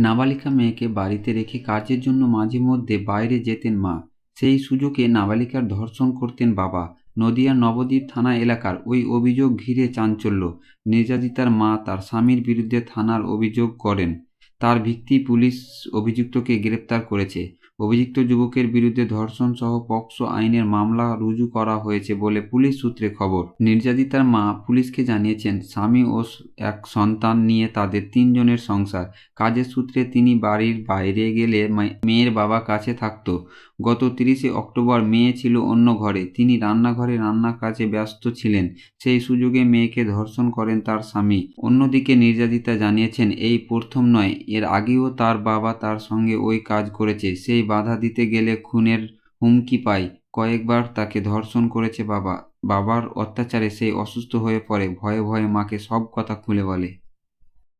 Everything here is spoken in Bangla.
নাবালিকা মেয়েকে বাড়িতে রেখে কাজের জন্য মাঝে মধ্যে বাইরে যেতেন মা। সেই সুযোগে নাবালিকার ধর্ষণ করতেন বাবা। নদিয়ার নবদ্বীপ থানা এলাকার ওই অভিযোগ ঘিরে চাঞ্চল্য। নির্যাতিতার মা তার স্বামীর বিরুদ্ধে থানার অভিযোগ করেন। তার ভিত্তি পুলিশ অভিযুক্তকে গ্রেপ্তার করেছে। অভিযুক্ত যুবকের বিরুদ্ধে ধর্ষণ সহ পক্সো আইনের মামলা রুজু করা হয়েছে বলে পুলিশ সূত্রে খবর। নির্যাতিতার মা পুলিশকে জানিয়েছেন, স্বামী ও এক সন্তান নিয়ে তাদের তিনজনের সংসার। কাজের সূত্রে তিনি বাড়ির বাইরে গেলে মেয়ের বাবা কাছে থাকত। গত তিরিশে অক্টোবর মেয়ে ছিল অন্য ঘরে। তিনি রান্নাঘরে রান্নার কাজে ব্যস্ত ছিলেন। সেই সুযোগে মেয়েকে ধর্ষণ করেন তার স্বামী। অন্যদিকে নির্যাতিতা জানিয়েছেন, এই প্রথম নয়, এর আগেও তার বাবা তার সঙ্গে ওই কাজ করেছে। সেই বাধা দিতে গেলে খুনের হুমকি পাই কয়েকবার তাকে ধর্ষণ করেছে বাবা। বাবার অত্যাচারে সেই অসুস্থ হয়ে পড়ে। ভয়ে ভয়ে মাকে সব কথা খুলে বলে।